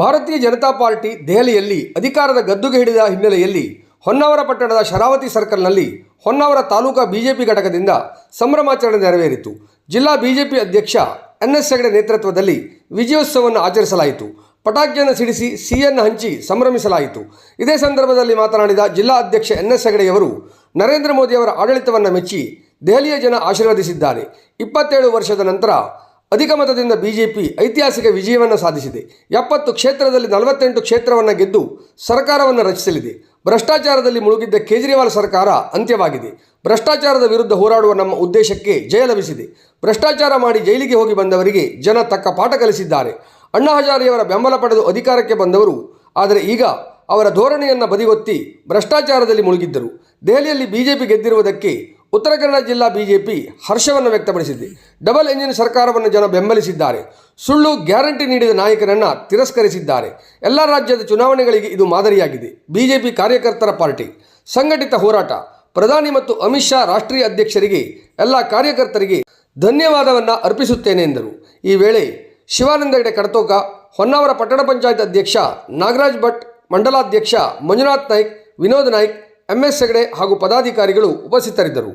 ಭಾರತೀಯ ಜನತಾ ಪಾರ್ಟಿ ದೆಹಲಿಯಲ್ಲಿ ಅಧಿಕಾರದ ಗದ್ದುಗೆ ಹಿಡಿದ ಹಿನ್ನೆಲೆಯಲ್ಲಿ ಹೊನ್ನಾವರ ಪಟ್ಟಣದ ಶರಾವತಿ ಸರ್ಕಲ್ನಲ್ಲಿ ಹೊನ್ನಾವರ ತಾಲೂಕಾ ಬಿಜೆಪಿ ಘಟಕದಿಂದ ಸಂಭ್ರಮಾಚರಣೆ ನೆರವೇರಿತು. ಜಿಲ್ಲಾ ಬಿಜೆಪಿ ಅಧ್ಯಕ್ಷ ಎನ್ ಎಸ್ ಹೆಗಡೆ ನೇತೃತ್ವದಲ್ಲಿ ವಿಜಯೋತ್ಸವವನ್ನು ಆಚರಿಸಲಾಯಿತು. ಪಟಾಕಿಯನ್ನು ಸಿಡಿಸಿ ಸಿಎನ್ ಹಂಚಿ ಸಂಭ್ರಮಿಸಲಾಯಿತು. ಇದೇ ಸಂದರ್ಭದಲ್ಲಿ ಮಾತನಾಡಿದ ಜಿಲ್ಲಾ ಅಧ್ಯಕ್ಷ ಎನ್ ಎಸ್ ಹೆಗಡೆಯವರು, ನರೇಂದ್ರ ಮೋದಿಯವರ ಆಡಳಿತವನ್ನು ಮೆಚ್ಚಿ ದೆಹಲಿಯ ಜನ ಆಶೀರ್ವದಿಸಿದ್ದಾರೆ. ಇಪ್ಪತ್ತೇಳು ವರ್ಷದ ನಂತರ ಅಧಿಕ ಮತದಿಂದ ಬಿಜೆಪಿ ಐತಿಹಾಸಿಕ ವಿಜಯವನ್ನು ಸಾಧಿಸಿದೆ. ಎಪ್ಪತ್ತು ಕ್ಷೇತ್ರದಲ್ಲಿ ನಲವತ್ತೆಂಟು ಕ್ಷೇತ್ರವನ್ನು ಗೆದ್ದು ಸರ್ಕಾರವನ್ನು ರಚಿಸಲಿದೆ. ಭ್ರಷ್ಟಾಚಾರದಲ್ಲಿ ಮುಳುಗಿದ್ದ ಕೇಜ್ರಿವಾಲ್ ಸರ್ಕಾರ ಅಂತ್ಯವಾಗಿದೆ. ಭ್ರಷ್ಟಾಚಾರದ ವಿರುದ್ಧ ಹೋರಾಡುವ ನಮ್ಮ ಉದ್ದೇಶಕ್ಕೆ ಜಯ ಲಭಿಸಿದೆ. ಭ್ರಷ್ಟಾಚಾರ ಮಾಡಿ ಜೈಲಿಗೆ ಹೋಗಿ ಬಂದವರಿಗೆ ಜನ ತಕ್ಕ ಪಾಠ ಕಲಿಸಿದ್ದಾರೆ. ಅಣ್ಣಾ ಹಜಾರಿಯವರ ಬೆಂಬಲ ಪಡೆದು ಅಧಿಕಾರಕ್ಕೆ ಬಂದವರು, ಆದರೆ ಈಗ ಅವರ ಧೋರಣೆಯನ್ನು ಬದಿಗೊತ್ತಿ ಭ್ರಷ್ಟಾಚಾರದಲ್ಲಿ ಮುಳುಗಿದ್ದರು. ದೆಹಲಿಯಲ್ಲಿ ಬಿಜೆಪಿ ಗೆದ್ದಿರುವುದಕ್ಕೆ ಉತ್ತರ ಕನ್ನಡ ಜಿಲ್ಲಾ ಬಿಜೆಪಿ ಹರ್ಷವನ್ನು ವ್ಯಕ್ತಪಡಿಸಿದೆ. ಡಬಲ್ ಎಂಜಿನ್ ಸರ್ಕಾರವನ್ನು ಜನ ಬೆಂಬಲಿಸಿದ್ದಾರೆ. ಸುಳ್ಳು ಗ್ಯಾರಂಟಿ ನೀಡಿದ ನಾಯಕರನ್ನು ತಿರಸ್ಕರಿಸಿದ್ದಾರೆ. ಎಲ್ಲ ರಾಜ್ಯದ ಚುನಾವಣೆಗಳಿಗೆ ಇದು ಮಾದರಿಯಾಗಿದೆ. ಬಿಜೆಪಿ ಕಾರ್ಯಕರ್ತರ ಪಾರ್ಟಿ. ಸಂಘಟಿತ ಹೋರಾಟ. ಪ್ರಧಾನಿ ಮತ್ತು ಅಮಿತ್ ಶಾ ರಾಷ್ಟ್ರೀಯ ಅಧ್ಯಕ್ಷರಿಗೆ, ಎಲ್ಲ ಕಾರ್ಯಕರ್ತರಿಗೆ ಧನ್ಯವಾದವನ್ನು ಅರ್ಪಿಸುತ್ತೇನೆ ಎಂದರು. ಈ ವೇಳೆ ಶಿವಾನಂದ ಹೆಗಡೆ ಕಡತೋಕ ಹೊನ್ನಾವರ ಪಟ್ಟಣ ಪಂಚಾಯತ್ ಅಧ್ಯಕ್ಷ ನಾಗರಾಜ್ ಭಟ್, ಮಂಡಲಾಧ್ಯಕ್ಷ ಮಂಜುನಾಥ್ ನಾಯ್ಕ್, ವಿನೋದ್ ನಾಯ್ಕ್, ಎಂಎಸ್ ಹೆಗಡೆ ಹಾಗೂ ಪದಾಧಿಕಾರಿಗಳು ಉಪಸ್ಥಿತರಿದ್ದರು.